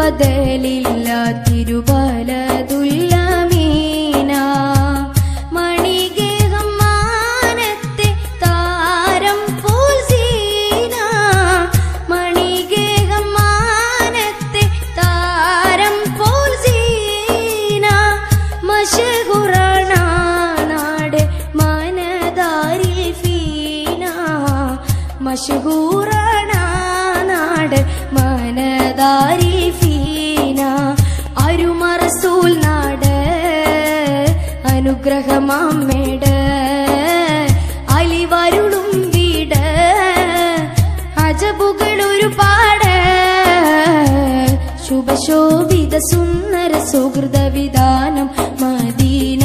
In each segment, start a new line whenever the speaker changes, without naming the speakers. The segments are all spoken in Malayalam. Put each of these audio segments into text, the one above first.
ബദലില്ല തിരുബലതുല്ലമീന മണികേഹം മാനത്തെ താരം പോൽ സീന. മണികേഹം മാനത്തെ താരം പോൽ സീന. മഷഹുറാണ നാട് ഫീന അരുമറസൂൽ നാട് അനുഗ്രഹമാമ്മേട് അലിവരുളും വീട് അജബുകൾ ഒരുപാട്. ശുഭശോഭിത സുന്ദര സുഹൃത വിധാനം മദീന.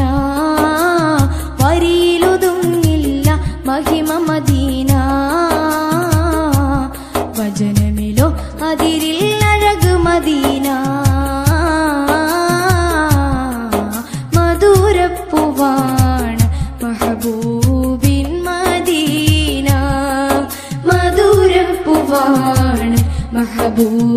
വരിയിലൊതുങ്ങില്ല മഹിമ മദീന.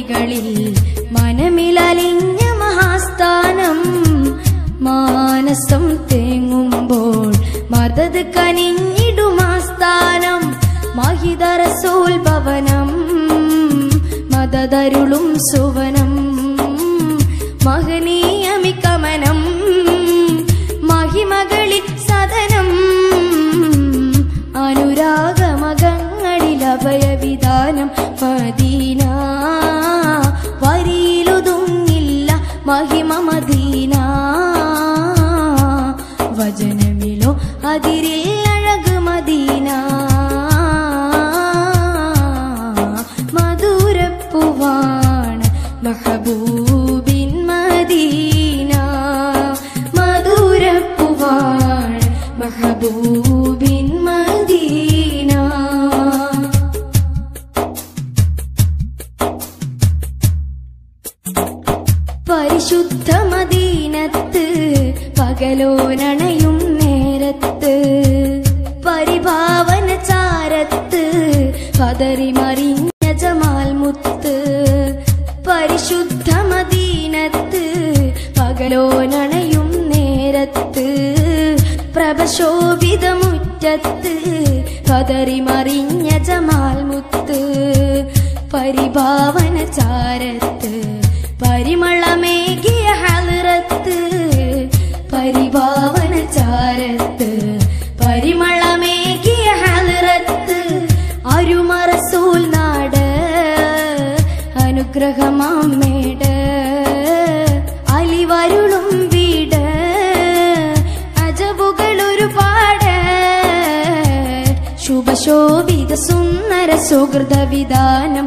കോടികളിൽ മനമിലലിഞ്ഞ മഹാസ്ഥാനം. മാനസം തേങ്ങുമ്പോൾ മതത് കനിഞ്ഞിടുമാസ്ഥാനം മഹിതരസോത്ഭവനം മതതരുളും സുവനം. മഹനീയമികമനം പരിശുദ്ധ മദീനത്ത് പകലോനണയും നേരത്ത് പരിഭാവന ചാരത്ത് പതറി മറിഞ്ഞ ജമാൽ മുത്ത് പരിശുദ്ധ മദീനത്ത് പകലോനണയും നേരത്ത് പ്രഭശോഭിതമുറ്റത്ത് പതറി മറിഞ്ഞ ജമാൽ മുത്ത് പരിഭാവന ചാരത്ത് പരിമളമേകിയ ഹലറത്ത് പരിഭാവന ചാരത്ത് പരിമളമേകിയ ഹലറത്ത് അരുമറസൂൽ നാട് അനുഗ്രഹമാമ്മേട് അലിവരുളും വീട് അജബുകൾ ഒരുപാട്. ശുഭശോഭിത സുന്ദര സുഹൃത വിധാനം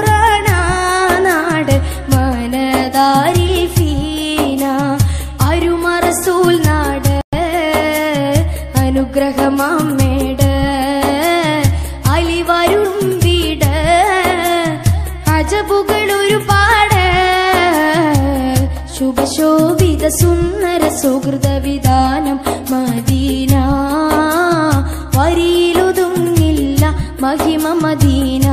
അനുഗ്രഹമാമ്മേട് അലിവരും വീട്. അജബുകൾ ഒരുപാട്. ശുഭശോഭിത സുന്ദര സുഹൃത വിധാനം മദീന. വരിയിലൊതുങ്ങില്ല മഹിമ മദീന.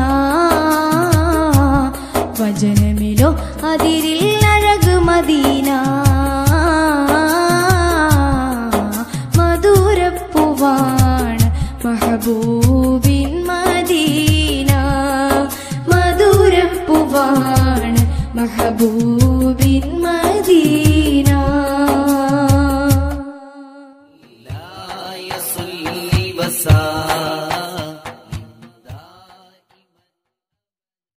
വചനമിലോ അതിരിൽ അഴക് മദീന. भगवान् महबूबिन् मदीना मधुरं
पुवान् महबूबिन् मदीना।